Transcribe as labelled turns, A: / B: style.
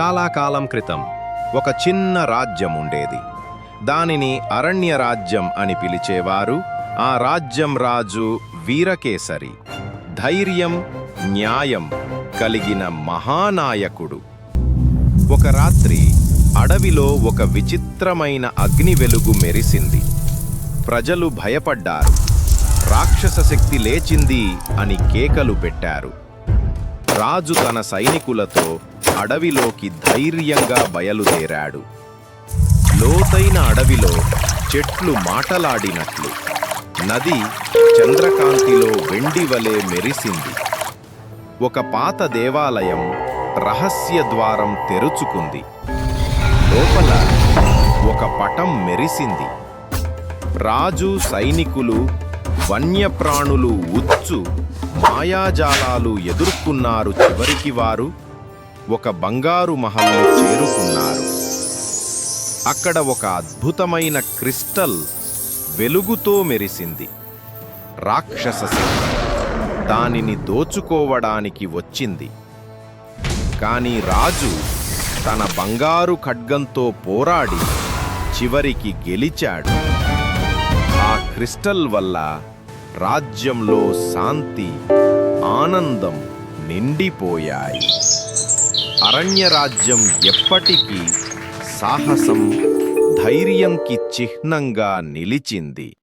A: చాలా కాలం క్రితం ఒక చిన్న రాజ్యం ఉండేది. దానిని అరణ్య రాజ్యం అని పిలిచేవారు ఆ రాజ్యం రాజు వీరకేసరి. ధైర్యం న్యాయం కలిగిన మహానాయకుడు. ఒక రాత్రి అడవిలో ఒక విచిత్రమైన అగ్ని వెలుగు మెరిసింది. ప్రజలు భయపడ్డారు. రాక్షస శక్తి లేచింది అని కేకలు పెట్టారు. రాజు తన సైనికులతో అడవిలోకి ధైర్యంగా బయలుదేరాడు. లోతైన అడవిలో చెట్లు మాటలాడినట్లు. నది చంద్రకాంతిలో వెండి వలె మెరిసింది. ఒక పాత దేవాలయం రహస్య ద్వారం తెరుచుకుంది. లోపల ఒక పటం మెరిసింది. రాజు సైనికులు వన్యప్రాణులు ఉచ్చు మాయాజాలాలు ఎదుర్కొన్నారు చివరికి వారు ఒక బంగారు మహల్ను చేరుకున్నారు. అక్కడ ఒక అద్భుతమైన క్రిస్టల్ వెలుగుతో మెరిసింది. రాక్షస శక్తి దానిని దోచుకోవడానికి వచ్చింది. కాని రాజు తన బంగారు ఖడ్గంతో పోరాడి చివరికి గెలిచాడు. ఆ క్రిస్టల్ వల్ల రాజ్యంలో శాంతి ఆనందం నిండిపోయాయి. అరణ్యరాజ్యం ఎప్పటికీ సాహసం ధైర్యంకి చిహ్నంగా నిలిచింది.